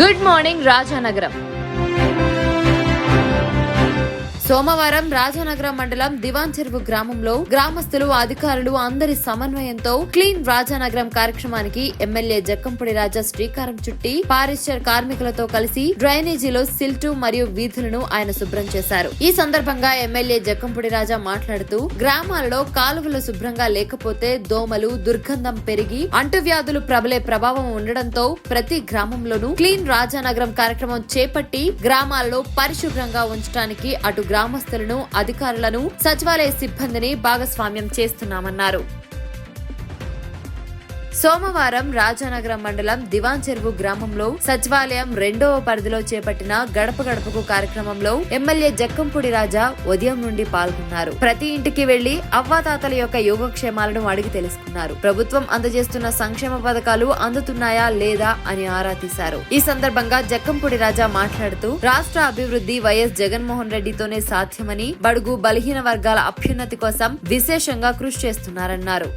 Good morning Rajanagaram సోమవారం రాజానగరం మండలం దివాన్ చెరువు గ్రామంలో గ్రామస్తులు అధికారులు అందరి సమన్వయంతో క్లీన్ రాజానగరం కార్యక్రమానికి ఎమ్మెల్యే జక్కంపూడి రాజా శ్రీకారం చుట్టి పారిశ్చర్ కార్మికులతో కలిసి డ్రైనేజీలో సిల్టు మరియు వీధులను ఆయన శుభ్రం చేశారు. ఈ సందర్భంగా ఎమ్మెల్యే జక్కంపూడి రాజా మాట్లాడుతూ గ్రామాలలో కాలువలు శుభ్రంగా లేకపోతే దోమలు దుర్గంధం పెరిగి అంటువ్యాధులు ప్రబలే ప్రభావం ఉండడంతో ప్రతి గ్రామంలోనూ క్లీన్ రాజానగరం కార్యక్రమం చేపట్టి గ్రామాలలో పరిశుభ్రంగా ఉంచడానికి అటు గ్రామస్తులను అధికారులను సచివాలయ సిబ్బందిని భాగస్వామ్యం చేస్తున్నామన్నారు. సోమవారం రాజానగరం మండలం దివాన్ చెరువు గ్రామంలో సచివాలయం రెండవ పరిధిలో చేపట్టిన గడప గడపకు కార్యక్రమంలో ఎమ్మెల్యే జక్కంపూడి రాజా ఉదయం నుండి పాల్గొన్నారు. ప్రతి ఇంటికి వెళ్ళి అవ్వాతాతల యొక్క యోగక్షేమాలను అడిగి తెలుసుకున్నారు. ప్రభుత్వం అందజేస్తున్న సంక్షేమ పథకాలు అందుతున్నాయా లేదా అని ఆరా తీశారు. ఈ సందర్భంగా జక్కంపూడి రాజా మాట్లాడుతూ రాష్ట్ర అభివృద్ధి వైఎస్ జగన్మోహన్ రెడ్డితోనే సాధ్యమని బడుగు బలహీన వర్గాల అభ్యున్నతి కోసం విశేషంగా కృషి చేస్తున్నారన్నారు.